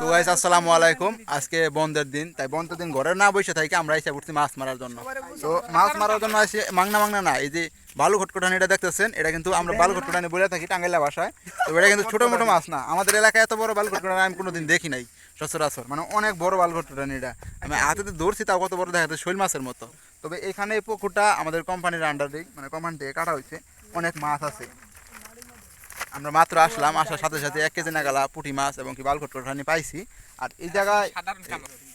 তো গাইস আসসালামু আলাইকুম। আজকে বন্ধের দিন, তাই বন্ধের দিন ঘরে না বসে থাকি, আমরা এসে পড়ছি মাছ মারার জন্য। তো মাছ মারার জন্য এসে মাংনা মাংনা না, এই যে বালু খটকটানি এটা দেখতেছেন, এটা কিন্তু আমরা বালু খটকটানি বলে থাকি টাঙ্গাইলা ভাষায়। তো এটা কিন্তু ছোটো মোটো মাছ না, আমাদের এলাকায় এত বড় বালু খটকটানি আমি কোনোদিন দেখি নাই, সচরাচর। মানে অনেক বড় বালু খটকটানি এটা। আমি হাতে ধরছি, তাও কত বড় দেখা যাচ্ছে শৈল মাছের মতো। তবে এখানে পুকুরটা আমাদের কোম্পানির আন্ডারে মানে কোম্পানি থেকে কাটা হয়েছে, অনেক মাছ আছে। আমরা মাত্র আসলাম আসার সাথে সাথে এক কেজি নাগালা পুঁটি মাছ এবং কি বালকট কোঠানি পাইছি। আর এই জায়গায়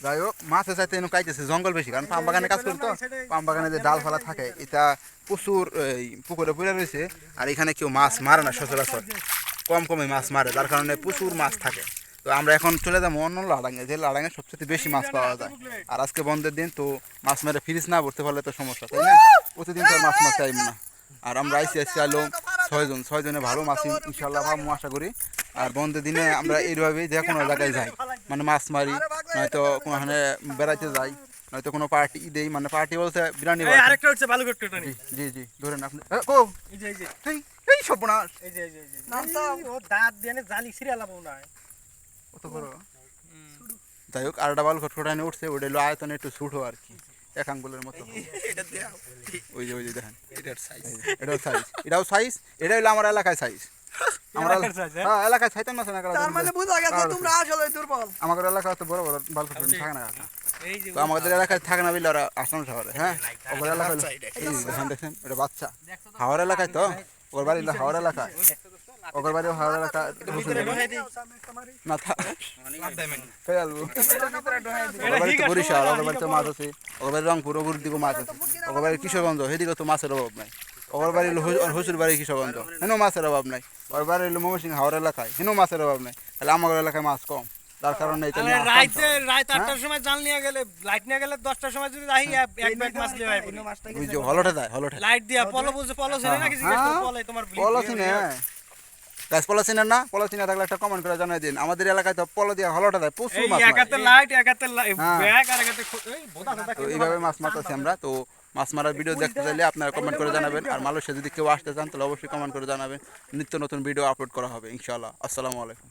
যাই হোক মাছের চাইতে এনে কাইতেছে জঙ্গল বেশি কারণ পাম বাগানে কাজ করি তো। পাম বাগানে যে ডাল ফালা থাকে এটা প্রচুর এই, পুকুরে পড়ে রয়েছে আর এখানে কেউ মাছ মারে না সচরাচর। কম কমে মাছ মারে যার কারণে প্রচুর মাছ থাকে। তো আমরা এখন চলে যাব অন্য লাডাঙ্গে যে লাডাঙ্গে সবচেয়ে বেশি মাছ পাওয়া যায়। আর আজকে বন্ধের দিন তো মাছ মেরে ফ্রিজ না ভরতে পারলে তো সমস্যা তাই না? প্রতিদিন তো মাছ মাছ চাইব না। আর আমরা আইসি আইসি আলো ছয়জন ছয়জনে ভালো মাছ ইন- ইনশাল্লাহ পাবো আশা করি। আর বন্ধের দিনে আমরা এইভাবে যে কোনো জায়গায় যাই মানে মাছ মারি নয়তো কোনোখানে বেড়াইতে যাই নয়তো কোনো পার্টি দেই মানে পার্টি বলতে বিরিয়ানি আরেকটা হচ্ছে জি জি ধরেন আপনি এ, এই যে এই যে। এই এই সর্বনাশ। এই যে এই যে ও দাঁত দিয়ে জালি সিরিয়াল লাবো না কত বড়? যাই হোক আর ডাবল খটখটানি উঠছে ওটা হলো আয়তনে একটু ছোটো আর কি। এক আঙ্গুলের মতো। ওই যে ওই যে দেখেন। এটার সাইজ এটাও সাইজ এটাও সাইজ এটা হলো আমার এলাকায় সাইজ আমার হ্যাঁ? হ্যাঁ এলাকায় না তার মানে বুঝা গেছে তোমরা আসলে দুর্বল। আমাদের এলাকায় তো বড় বড় বাল খটখটানি থাকে না তো আমাদের এলাকায় থাকে না বলে ওরা আসাম শহরে হ্যাঁ? ওদের এলাকায় এই দেখেন দেখেন এটা বাচ্চা। হাওড় এলাকায় তো? ওর বাড়ি হাওড় এলাকায় ওর বাড়ি হাওড় এলাকা না থা বাড়ি তো বরিশাল ওর বাড়ি তো মাছ আছে ওর বাড়ি রংপুর ওগুর দিকেও মাছ আছে। ওর বাড়ি কিশোরগঞ্জ সেদিকে তো মাছের অভাব নাই। ওর বাড়ি হুসুর বাড়ি কিশোরগঞ্জ হেনও মাছের অভাব নাই। ওর বাড়ি হলো ময়মনসিং হাওড় এলাকায় হেনও মাছের অভাব নাই। তাহলে আমাদের এলাকায় মাছ কম। তার কারণে এটা নিয়ে রাইতে রাত আটটার সময় জাল নিয়ে গেলে লাইট নিয়ে গেলে দশটার সময় যদি যাই এক ব্যাগ মাছ দিয়ে আইবো। যে হলটে যায় হলটে। লাইট দিয়া পলো বুঝে পলো ছেড়ে নাকি জিজ্ঞেস পলে তোমার পলাচিনে গাছ পলাচিনের না পলাচিনে থাকলে একটা কমেন্ট করে জানাই দিন। আমাদের এলাকায় তো পলো দিয়ে হলটা দেয় প্রচুর মাছ লাইট হ্যাঁ। তো এইভাবে মাছ মারতেছি আমরা। তো মাছ মারার ভিডিও দেখতে চাইলে আপনারা কমেন্ট করে জানাবেন। আর মালয়েশিয়া যদি কেউ আসতে চান তাহলে অবশ্যই কমেন্ট করে জানাবেন। নিত্য নতুন ভিডিও আপলোড করা হবে ইনশাআল্লাহ। আসসালামু আলাইকুম।